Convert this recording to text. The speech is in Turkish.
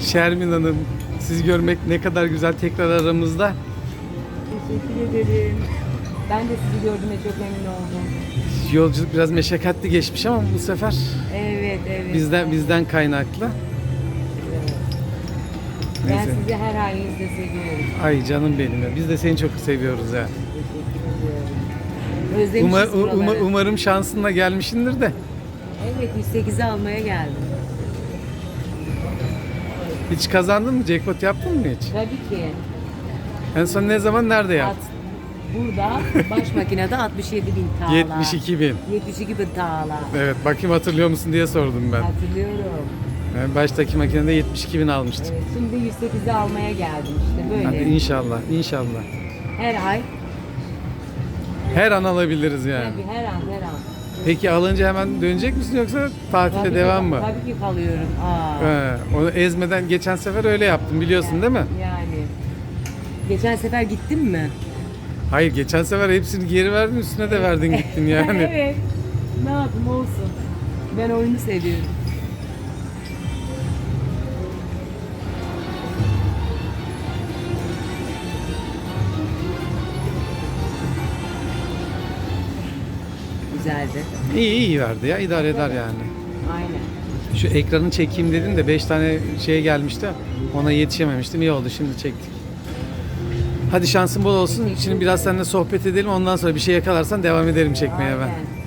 Şermin Hanım, sizi görmek ne kadar güzel tekrar aramızda. Teşekkür ederim. Ben de sizi gördüğüme çok memnun oldum. Yolculuk biraz meşakkatli geçmiş ama bu sefer Evet, evet. bizden bizden kaynaklı. Ben Neyse. sizi her halinizde seviyorum. Ay canım benim ya. Biz de seni çok seviyoruz ya. Özlemişiz Umar, u- buraları. uma- umarım şansınla gelmişindir de. Evet, 108'i almaya geldim. Hiç kazandın mı? Jackpot yaptın mı hiç? Tabii ki. En son ne zaman nerede At, yaptın? burada baş makinede 67 bin tağla. 72 bin. 72 bin tağla. Evet bakayım hatırlıyor musun diye sordum ben. Hatırlıyorum. Ben baştaki makinede 72 bin almıştım. Evet, şimdi 108'i almaya geldim işte böyle. Hadi inşallah, inşallah. Her ay. Her an alabiliriz yani. Tabii her an her an. Peki alınca hemen dönecek misin yoksa tatile Tabii devam ki, mı? Tabii ki kalıyorum. Aa. He, onu ezmeden geçen sefer öyle yaptım biliyorsun değil mi? Yani. Geçen sefer gittin mi? Hayır geçen sefer hepsini geri verdin üstüne de verdin gittin yani. evet. Ne yapayım olsun. Ben oyunu seviyorum. Güzeldi. İyi iyi verdi ya idare eder yani. Aynen. Şu ekranı çekeyim dedin de 5 tane şey gelmişti. Ona yetişememiştim. İyi oldu şimdi çektik. Hadi şansın bol olsun. Şimdi biraz seninle sohbet edelim. Ondan sonra bir şey yakalarsan devam ederim çekmeye ben. Aynen.